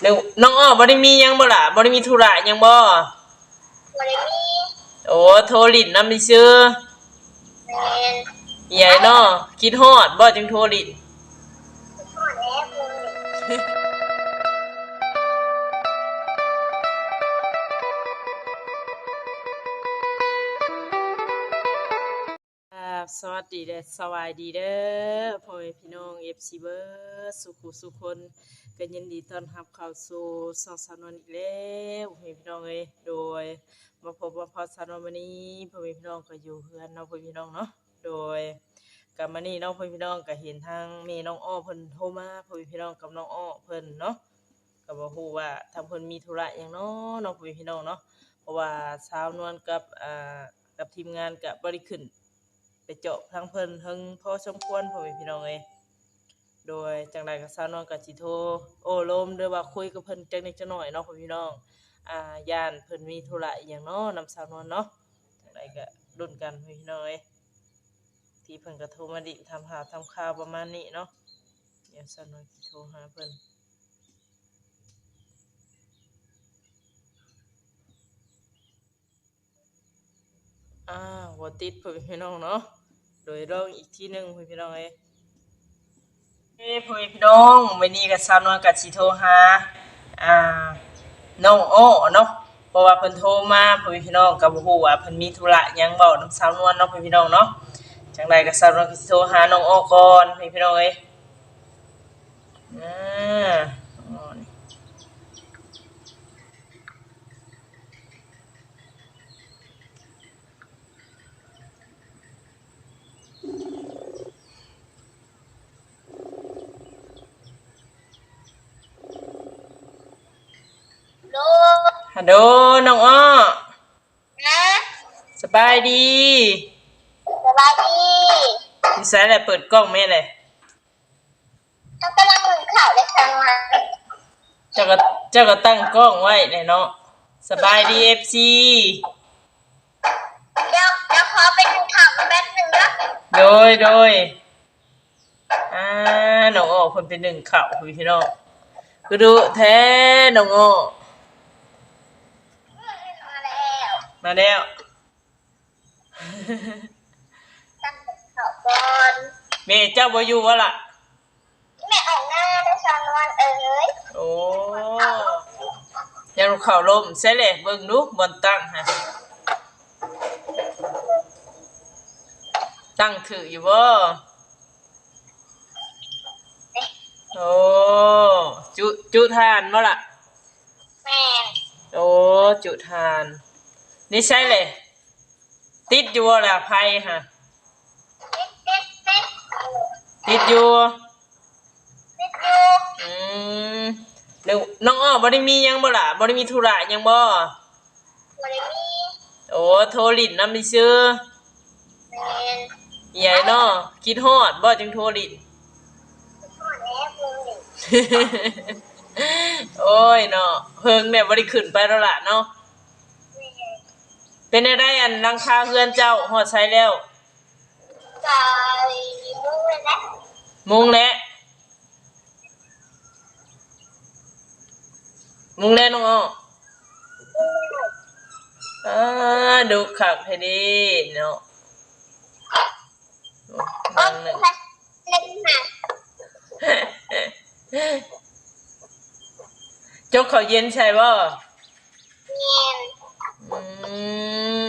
เดี๋ยวน้องอ้อบ่ได้มีหยังบ่ล่ะบ่ได้มีธุระหยังบ่บ่ได้มีโอ้โทรลิ้นนำดิซื่อแม่นใหญ่เนาะคิดฮอดบ่จึงโทรลิ้น พ่อแม่มึงครั สดีเด้อสวัสดีเด้อพ่อแม่พี่น้อง FC เบิร์สุขุสุขคนก็ยินดีต้อนรับเข้าสู่สองสานวนอีกแล้วพ่อแม่พี่น้องเอ้ยโดยมาพบว่าพอสานวนวันนี้พ่อแม่พี่น้องก็อยู่เฮือนเนาะพ่อแม่พี่น้องเนาะโดยกับมานี่น้องพ่อพี่น้องก็เห็นทางแม่น้องอ้อเพิ่นโทรมาพ่อพี่น้องกับน้องอ้อเพิ่นเนาะก็บ่ฮู้ว่าทางเพิ่นมีธุระหยังเนาะน้องพ่อพี่น้องเนาะเพราะว่าสาวนวลกับอ่ากับทีมงานก็บ่ได้ขึ้น ไปเจาะทางเพิ่นเฮิงพ่อสมควรพ่อแม่พี่น้องเอ้ยโดยจังไดก็สาวนวลก็สิโทรโอ้ลมหรือว่าคุยกับเพิ่นจักนิดจักหน่อยเนาะพ่อพี่น้องอ่าย่านเพิ่นมีธุระอีหยังเนาะนำสาวนวลเนาะจังไดก็รุ่นกันพ่อพี่น้องเอ้ยที่เพิ่นก็โทรมาดิทำหาทำข่าวประมาณนี้เนาะเดี๋ยวสาวนวลสิโทรหาเพิ่นอ้าวบ่ติดพ่อพี่น้องเนาะ โดยลองอีกที่หนึ่งพ่พี่น้องเอ้ยเอ้ยพ่อพี่น้องวันนี้ก็สาวนวลกับสิโทรหาอ่าน้องอ้อเนาะเพราะว่าเพิ่นโทรมาพ่พี่น้องก็บ่ฮู้ว่าเพิ่นมีธุระหยังเว้านำสาวนวลเนาะพ่พี่น้องเนาะจังไดก็สาวนวลก็สิโทรหาน้องอ้อก่อนพ่พี่น้องเอ้ยอ่าอ้อนี่โล ฮัลโหลน้องอ้อนะสบายดีสบายดีดิฉันแหละเปิดกล้องแม่เลยต้องกำลังมึงข่าวได้ครั้งมาเจ้าก็เจ้าก็ตั้งกล้องไว้เลยเนาะสบายดีเอฟซีเดี๋ยวเดี๋ยวขอไปดูข่าวแป๊บหนึงนะโดยโดยอ่าน้องอ้อคนเป็นหนึ่งเข่าคุยพี่น้องก็ดูแท้น้องอ้อ มาแล้ว มาแล้วตั้งข่าวก่อนเมเจ้าบ่อยู่วะล่ะแม่ออกหน้าได้ชานวันเอ้ยโอ้ยังเข่าลมใช่เลยเบิ่งดูบนตั้งฮะตั้งถืออยู่บ่โอ้จุจุทานบ่ล่ะแม่นโอ้จุทาน นี่ใช่เลย ติดอยู่บ่ล่ะไพ่ฮะติดติดติดติดอยู่ติดอยู่อืมเดี๋ยวน้องอ้อบ่ได้มีหยังบ่ล่ะบ่ได้มีธุระหยังบ่บ่ได้มีโอ้โทรลิ้นนำดิซื่อแม่นใหญ่เนาะคิดฮอดบ่จึงโทรลิ้นพ่อแม่มึงนี่โอ้ยเนาะเพิ่งเนี่ยบ่ได้ขึ้นไปแล้วล่ะเนาะแม่น เป็นได้ได้อันหลังคาเฮือนเจ้าฮอดใช้แล้วกายมึงเลยนะมุงแล้วมุงแล้วน้องอ้ออ่าดูคักให้ดีเนาะโอ้โอ้นั่งหนึ่ง เล่นมาจกเขาวเย็นใช่ป่ะเงียน อืม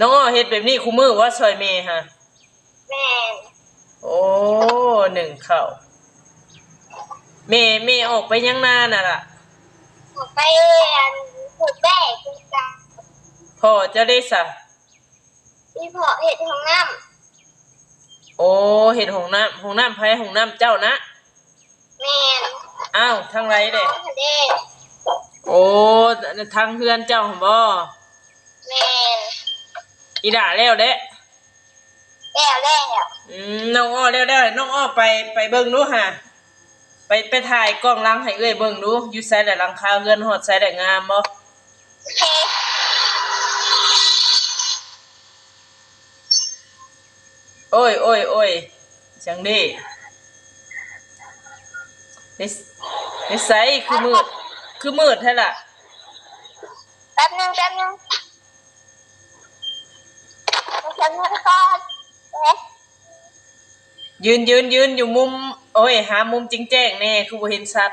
น้องอ้อเฮ็ดแบบนี้คู่มือว่าซอยเมฮะ แม่นโอ้หนึ่งเข่าเมเมออกไปยังหน้าน่ะล่ะออกไปอันผูกแม่คุณตาพ่อจะได้สะ พี่พอเห็ดของน้โอ้เห็ดหงน้ำหงน้ำไผ่หงน้ำเจ้านะำแม่นอ้าวทางไรเด้น้องทะเล โอ้ทางเพื่อนเจ้าของบ่แม่นอีด่าแล้วเด้แล้วแล้วอืมน้องอ้อแล้วแล้วน้องอ้อไปไปเบิ่งดูฮะไปไปถ่ายกล้องหลังให้เอ้ยเบิ่งดูอยู่ไสแต่หลังคาเรือนฮอดไสแต่งามบ่โอเคโอ้ยโอ้ยโอ้ยจังดินี่นิสัยคือมืด คือมืดแท้ล่ะ แป๊บนึงแป๊บนึงฉันไม่ก่อนเอ๊ะยืนยืนยืนอยู่มุม โอ้ย หามุมจริงแจ้งแน่คือบ่เห็นชัด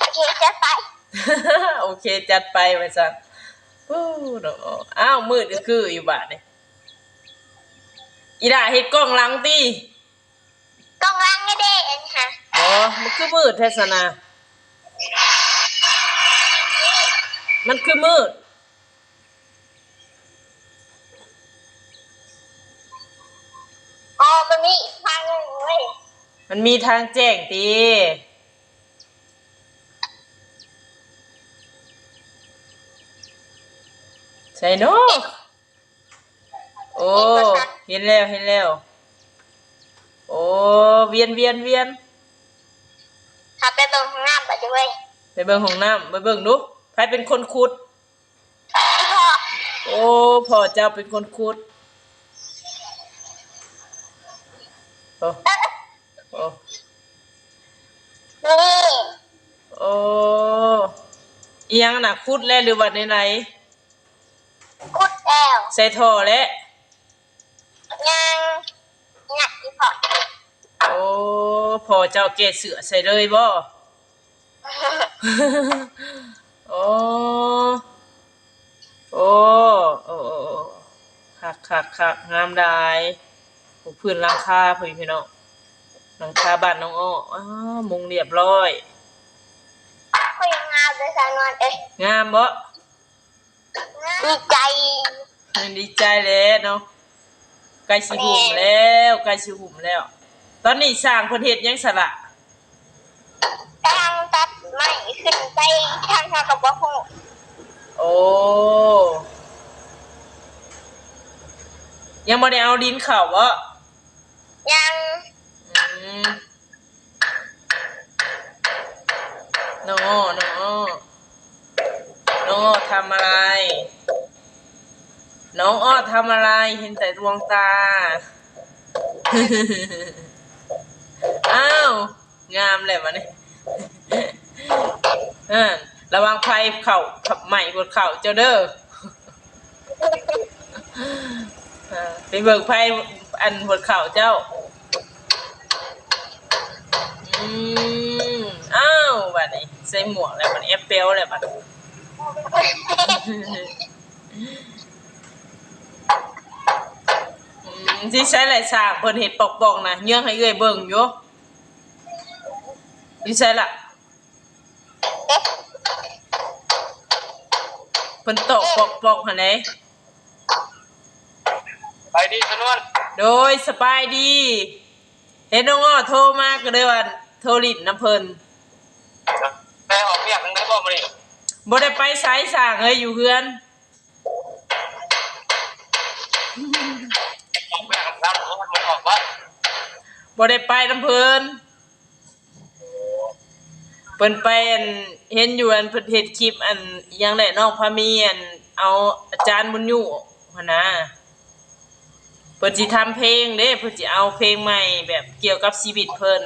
โอเคจะไป โอเค จัดไปไปจังปู้ดอกอ้าวมืดก็คืออยู่บาดนี่อีด่าเฮ็ดกล้องหลังติกองล่างไม่ได้เองค่ะ บ่มันคือมืดแท้สนะ มันคือมืด อ๋อ มันมีอีกทางหนึงเว้ยมันมีทางแจ้งติใช่เนาะโอ้ เห็นแล้ว เห็นแล้ว โอ้ เวียนเวียนเวียนขับไปตรงข้างหน้าไปด้วยไปเบิ่งห้องน้ำไปเบิ่งดู ใครเป็นคนขุดพี่พ่อโอ้พ่อเจ้าเป็นคนขุดโอ้โอ้นี่โอ้อีหยังน่ะขุดแล้วหรือว่าไหนคุดแล้วๆใส่ท่อแล้วยังหนักพี่พ่อโอ้พ่อเจ้าแก่เสือใส่เลยบ่ โอ้โอ้โอ้โอ้คักคักคักงามได้ผมพื้นหลังคาพี่พี่น้องหลังคาบ้านน้องอ้ออ้าวมุงเรียบร้อยคุยงานด้วยสานวนเอ้ยงามบ่ดีใจดีใจแล้วเนาะใกล้สิหุ่มแล้วใกล้สิหุ่มแล้ว ตอนนี้สร้างเพิ่นเฮ็ดหยังสละกำลังตัด ไม้ขึ้นไปทางทางกับว่าหูโอ้ยังบ่ได้เอาดินเข้าบ่ยังอืมน้องอ้อน้องอ้อน้องอ้อทำอะไร น้องอ้อทำอะไรเห็นแต่ดวงตา อ้าว งามเลยมันนี่ อ่าระวังไฟเข่าขับใหม่บนเข่าเจ้าเด้ออ่าไปเบิกไฟอันบนเข่าเจ้า อืมอ้าวบัดนี้ใส่หมวกแล้วบัดนี้แอปเปิลแล้วบัดนี้ที่ใช้หลายสากเพิ่นเห็ดปอกๆนะเยื่อให้เอ้อยเบิ่งอยู่อยู่ใช่ล่ะ เพิ่นตอกปอกๆหั่นเด้ไปดีสนวนโดยสบายดี เห็นน้องอ้อโทรมาก็เลยว่าโทรลิ้นน้ำเพิ่นไปออกเรียกนึงได้บ่มาดิบ่ได้ไปไสสร้างเอ้ยอยู่เฮือน ออกเรียกน้ำมันออกว่าบ่ได้ไปน้ำเพิ่น เพิ่นไปอันเห็นอยู่อันเพิ่นเฮ็ดคลิปอันอิหยังแหละน้องพามีอันเอาอาจารย์บุญอยู่หั่นนะเพิ่นสิทำเพลงเด้เพิ่นสิเอาเพลงใหม่แบบเกี่ยวกับชีวิตเพิ่น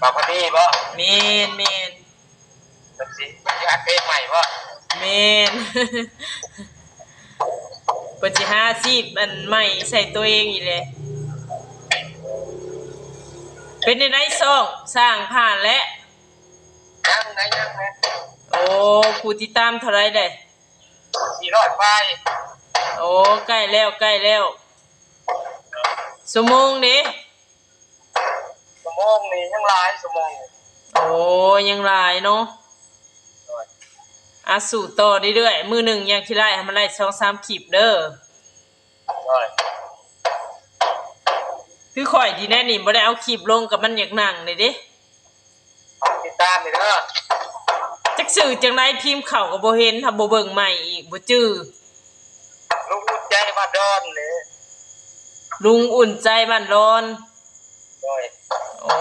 ปากพอดีบ่แม่นแม่นจังสิที่อัดเพลงใหม่บ่แม่น เพิ่นสิหาอาชีพอันใหม่ใส่ตัวเองอีกเลย เป็นในไดซ่องสร้างผ่านแล้วยังไงยังไงโอ้ผู้ติดตามเท่าไรได้ สี่ร้อยไปโอ้ใกล้แล้วใกล้แล้วสมงเด้สมองนี่ยังหลายสมองโอ้ยังหลายเนาะอาสู่ต่อเรื่อยๆมือหนึ่งยังคิไล่ให้มันไล่สองสามขีบเด้อ ร้อย คือข่อยดีแน่นี่บ่ได้เอาขีบลงกับมันอยากหนังเลยเด้ติดตามนี่เด้อจักสื่อจังไรพิมพ์เข่ากับบ่เห็นทำบ่เบิ่งใหม่อีกบ่จื้อลูกใจบ้านดอนนี่ลุงอุ่นใจบ้านร้อนร้อยโอ้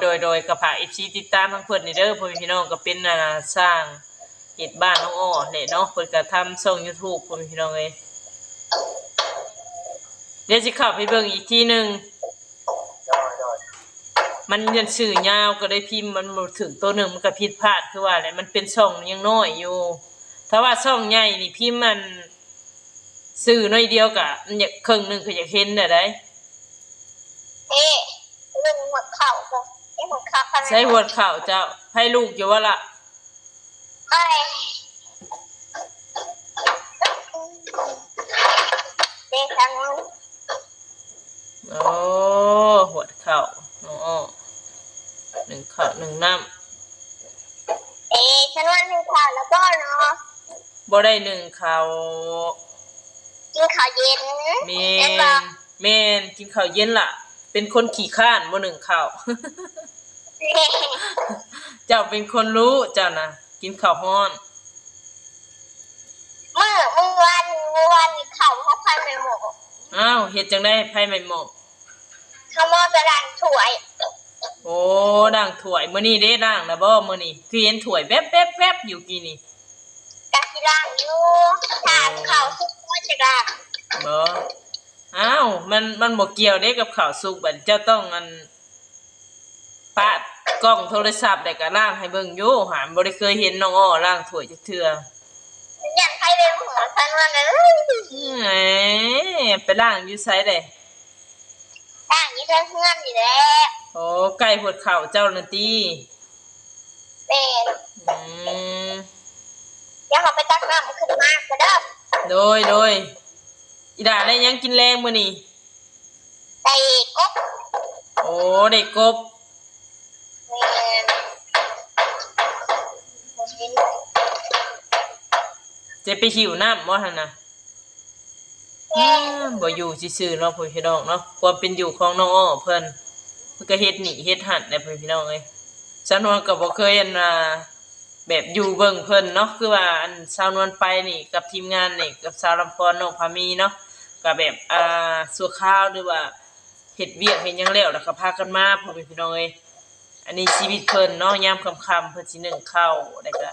โดยโดยกระผา FC ติดตามทั้งเพิ่นนี่เด้อพ่อแม่พี่น้องก็เป็นน่ะสร้างเฮ็ดบ้านน้องอ้อแหละเนาะเพิ่นก็ทำช่อง YouTube พ่อแม่พี่น้องเอ้ย เดี๋ยวสิเข้าไปเบิ่งอีกทีหนึงร้อยร้อยมันยันสื่อยาวก็ได้พิมพ์มันบ่ถึงตัวหนึ่งมันก็ผิดพลาดคือว่าอะไรมันเป็นช่องยังน้อยอยู่ ถ้าว่าช่องใหญ่นี่พิมพ์มันสื่อน้อยเดียวกะมันอยากครึ่งหนึงคืออยากเห็นน่ะได้เอ๊ะเรื่องหัวเข่าก็ไอ้หัวเข่าขนาดใช้หัวเข่าเจ้าให้ลูกอยู่ว่าล่ะไอ้เด็กทางนู้น โอ้หัวเข่าอ๋อหนึ่งเข่าหนึ่งน้เอ๊ะฉันว่าหนึ่งข่าวแล้วก็เนาะำบ่ได้หนึ่งเข่ากินข้าวเย็นเมเอ็นนบอกเมนกินข้าวเย็นล่ะ เป็นคนขี่ข้านบ่หนึ่งข้าวเจ้าเป็นคนรู้เจ้านะกินข้าวฮ้อนเมื่อเมื่อวันเมื่อวันมีข่าวเขาพันไปหมดอ้าวเฮ็ดจังได้ไผไม่หมอกเขามอจะดันถวยโอ้ด่างถ้วยมื้อนี้เด้ด่างนะบ่มื้อนี้คือเห็นถ้วยแวบๆๆอยู่กี่นี่กะทิล่างอยู่ทานข่าวสุกก็จะดังบ่อ้าวมันมันบ่เกี่ยวเด้กับข้าวสุกบัดเจ้าต้องอันปะกล้องโทรศัพท์ได้ก็ล้างให้เบิ่งอยู่หาบ่ได้เคยเห็นน้องอ้อล้างถ้วยจักเทื่อยันใครเป็นหัวฉันว่าเนยแหมไปล้างอยู่ไสได้ต่างนี้ เพื่อนเพื่อนอยู่แล้วโอ้ไก่หดข้าวเจ้านั่นติเป็นอืมเดี๋ยวเขาไปตักน้ำขึ้นมากก็ได้โดยโดยอีดาได้หยังกินแรงมื้อนี้แต่กบโอ้ได้กบเป็นหมดลิ้นจะไปหิวน้ำบ่หั่นน่ะ แม่บ่อยู่ซื่อๆเนาะพ่อพี่น้องเนาะความเป็นอยู่ของน้องอ้อเพิ่นเพิ่นก็เฮ็ดหนีเฮ็ดหันได้พ่อพี่น้องเอ้ยสาวนวลก็บ่เคยอันว่าแบบอยู่เบิ่งเพิ่นเนาะคือว่าอันสาวนวลไปนี่กับทีมงานนี่กับสาวลำพรน้องพามีเนาะก็แบบอ่าสัวข้าวหรือว่าเฮ็ดเวียกเฮ็ดหยังแล้วแล้วก็พากันมาพ่อพี่น้องเอ้ยอันนี้ชีวิตเพิ่นเนาะยามค่ำๆเพิ่นสินึ่งข้าวแล้วก็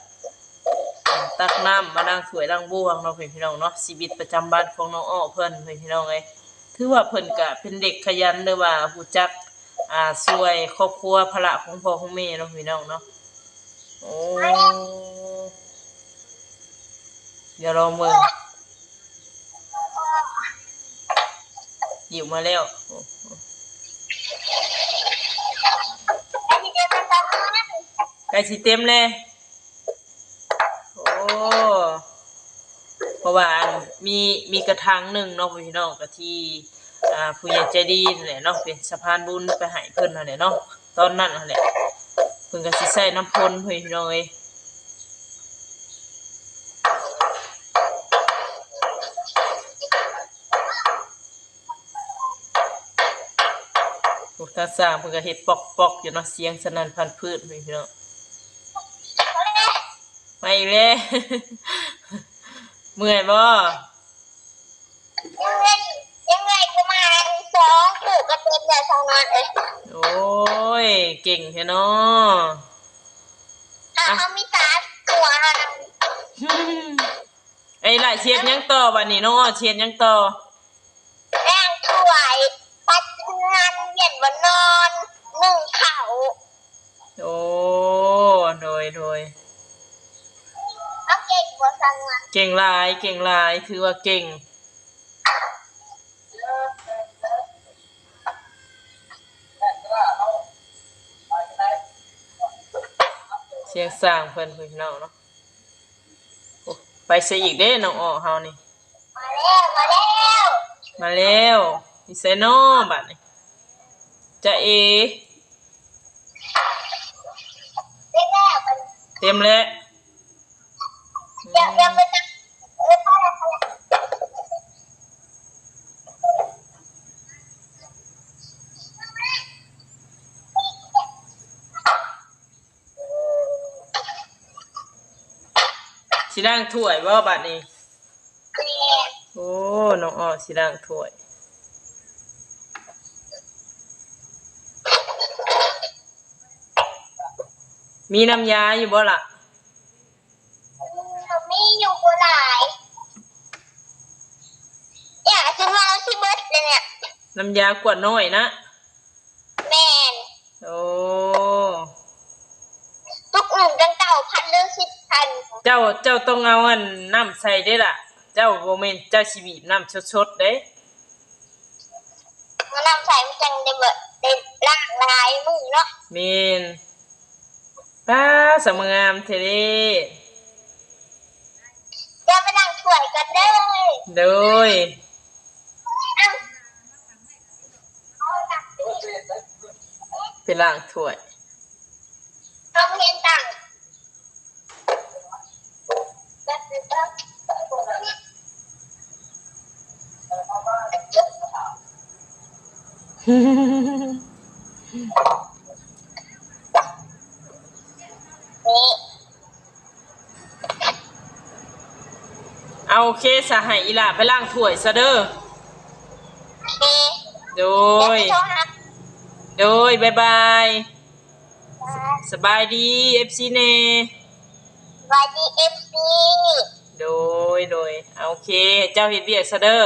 ตักน้ำมาล้างถ้วยล้างบ้วงเนาะเพื่อนพี่น้องเนาะชีวิตประจำบ้านของน้องอ้อเพิ่อนเพื่อนพี่น้องเอ้ยถือว่าเพิ่อนก็เป็นเด็กขยันหรือว่ารู้จักอ่าช่วยครอบครัวภาระของพ่อของแม่เนาะพี่น้องเนาะโอ้เดี๋ยวเราเมืองหิวมาแล้วโอ้ไอ้ที่เดินมาตามนั้นใกล้สิเต็มเลย เพราะว่ามีมีกระถางหนึ่งเนาะพี่น้องกะที่อ่าผู้ใหญ่ใจดีนั่นแหละเนาะเป็นสะพานบุญไปให้เพิ่นนั่นแหละเนาะตอนนั้นนั่นแหละเพิ่นก็สิใส่น้ำพลเพิ่นพี่น้องเอ้ยพวกตาสร้างเพิ่นก็เฮ็ดปอกๆอยู่เนาะเสียงสนั่นพันพืชเพิ่นพี่น้อง มาอีกแล้วเมื่อยบ่ยังไงยังไงก็มาสองผูกกระเป็นแต่สองนอนเอ้ยโอ้ย เก่งแท้เนาะถ้าเขามีตาตัวนะไอ้หลายเชียดยังต่อบัดนี้น้องอ้อเชียดยังต่อแรงถวยปัดงานเย็นวันนอนหนึ่งเขาโอ้โดยโดยเอาเก่งก ว่าสังงานเก่งหลาย เก่งหลาย ถือว่าเก่ง เสียงสร้างเพิ่นเพิ่นพี่น้องเนาะโอ้ไปซะอีกเด้น้องอ้อเฮานี่ มาแล้ว มาแล้วมาแล้วนี่ไซน้อบัดนี้จะเอ เรียกแล้วมันเต็มแล้วเดี๋ ยวเดี๋ยวไปจับเออพอแล้วพอแล้วสิล้างถ้วยบ่บัดนี้เนี่ยโอ้น้องอ้อสิล้างถ้วยมีน้ำยาอยู่บ่ล่ะ นี่ยน้ำยากวดน้อยนะ แมนโโอ้ตุกหนึ่งจังเก่าพันเรื่องสิบพันเจ้าเจ้าต้องเอาอันน้ำใส่ได้ล่ะ เจ้าโมเมนเจ้าชีบีบน้ำชดๆเด้มานำใส่มันจังได้แบบได้ล่างลายมือเนาะเมนป้าสมงามเทเด้จะไปนั่งถ้วยกันเด้อโดยอ้าว ไปล้างถ้วยเราเพียนตังค์แบบนี้ก็นี่เอาโอเคสหายอีหล่าไปล้างถ้วยซะเด้อโอเคโดเดี๋ยวยไป โทรหาโดยบายบายจ้าสบายดีเอฟซีเน่สวัสดีเอฟซีโดยโดยเอาโอเค เจ้าเฮ็ดเวียกซะเด้อ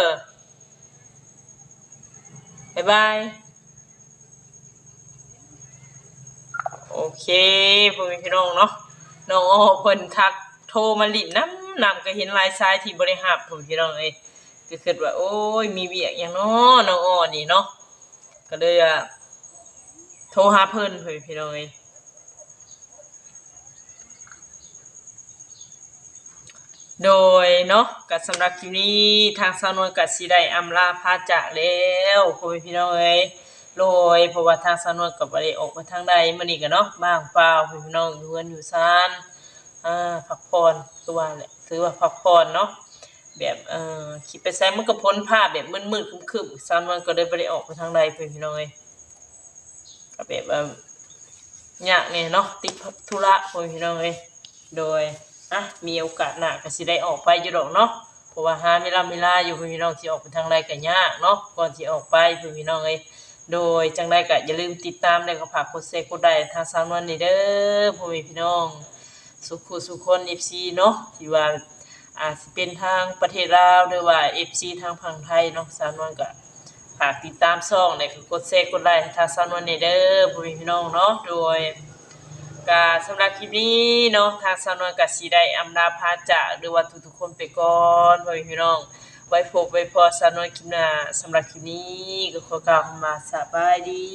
บายบาย โอเคพ่อแม่พี่น้องเนาะน้องอ้อเพิ่นทักโทรมาลิ้นน้ำน้ำก็เห็นลายซ้ายที่บริหารพ่อแม่พี่น้องเอ้ยก็คิดว่า โอ้ย มีเวียกอย่างเนาะน้องอ้อนี่เนาะก็เลยอะ โทรหาเพิ่นพ่อแม่พี่น้องเอ้ยโดยเนาะก็สำหรับคลิปนี้ทางสาวนวลก็สิได้อำลาพาจากแล้วพ่อแม่พี่น้องเอ้ยโดยเพราะว่าทางสาวนวลกับบ่ได้ออกไปทางใดมื้อนี้ก็เนาะบ้างเปล่าพี่น้องอยู่เฮือนอยู่ซานอ่าพักผ่อนคือว่าแหละถือว่าพักผ่อนเนาะแบบเอ่อคิดไปไสมันก็พ้นภาพแบบมืดๆคึมๆสาวนวลก็เลยบ่ได้ออกไปทางใดพี่น้องเอ้ย ก็แบบว่ายากเนี่ยเนาะติดธุระพี่น้องเอ้ยโดยอะมีโอกาสหน้าก็สิได้ออกไปอยู่ดอกเนาะเพราะว่าหาเวลาเวลาอยู่พี่น้องสิออกไปทางใดก็ยากเนาะก่อนสิออกไปพี่น้องเอ้ยโดยจังได้ก็อย่าลืมติดตามได้ก็ฝากกดเซกดได้ทางสาวนวลนี่เด้อพ่อแม่พี่น้อง สุขุสุคน FC เนาะที่ว่าอาจเป็นทางประเทศลาวหรือว่า FC ทางฝั่งไทยเนาะสาวนวลก็ ฝากติดตามช่องในคือกดเซกดไลค์ให้ทางสาวนวลนี่เด้อพ่อแม่พี่น้องเนาะโดยกาสำหรับคลิปนี้เนาะทางสาวนวลก็สิได้อำลาพาจากหรือว่าทุกๆคนไปก่อนพ่อแม่พี่น้องไว้พบไว้พอสาวนวลคลิปหน้าสำหรับคลิปนี้ก็ขอกล่าวมาสบายดี